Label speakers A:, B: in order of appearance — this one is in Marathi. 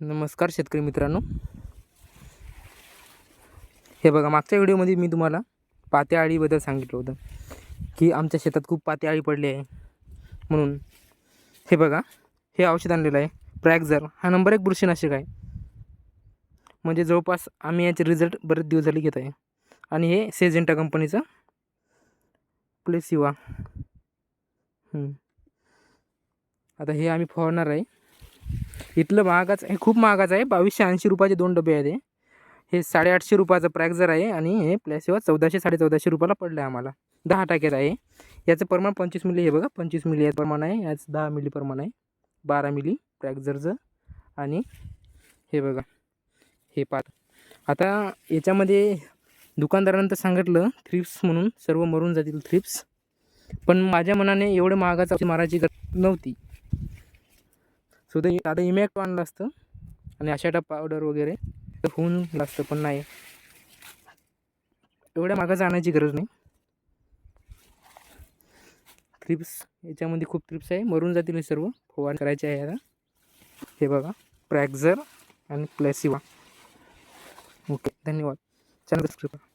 A: नमस्कार शेतकरी मित्रांनो. हे बघा मागच्या व्हिडिओमध्ये मी तुम्हाला पात्या अळीबद्दल सांगितलं होतं की आमच्या शेतात खूप पात्या अळी पडली आहे. म्हणून हे बघा हे औषध आणलेलं आहे प्रॅक्झर हा नंबर एक बुरशीनाशक आहे. म्हणजे जवळपास आम्ही याचे रिझल्ट बरेच दिवस झाले घेत आहे. आणि हे सेजेंटा कंपनीचं प्लेसिवा आता हे आम्ही फवारणार आहे. इथलं महागाच हे खूप महागाचं आहे. बावीसशे ऐंशी रुपयाचे दोन डबे आहेत हे. साडेआठशे रुपयाचं प्रॅक्झर आहे आणि हे प्लॅसिवा चौदाशे साडे चौदाशे रुपयाला पडलं आहे आम्हाला. दहा टाक्यात आहे याचं प्रमाण पंचवीस मिली हे बघा. पंचवीस मिली याचं प्रमाण आहे. याचं दहा मिली प्रमाण आहे. बारा मिली प्रॅक्झरचं आणि हे बघा हे पात आता याच्यामध्ये दुकानदारानं तर सांगितलं थ्रिप्स म्हणून. सर्व मरून जातील थ्रिप्स पण माझ्या मनाने एवढं महागाचं मारायची गरज नव्हती. सो ते आता इमॅक्ट आणलं असतं आणि आशाटा पावडर वगैरे तर होऊन लागतं असतं पण नाही. एवढ्या मागं जाण्याची गरज नाही. थ्रिप्स याच्यामध्ये खूप थ्रिप्स आहे. मरून जातील हे सर्व. फवार करायचे आहे आता. हे बघा. प्रॅक्झर आणि प्लॅसिवा ओके धन्यवाद. चॅनल सबस्क्राईब करा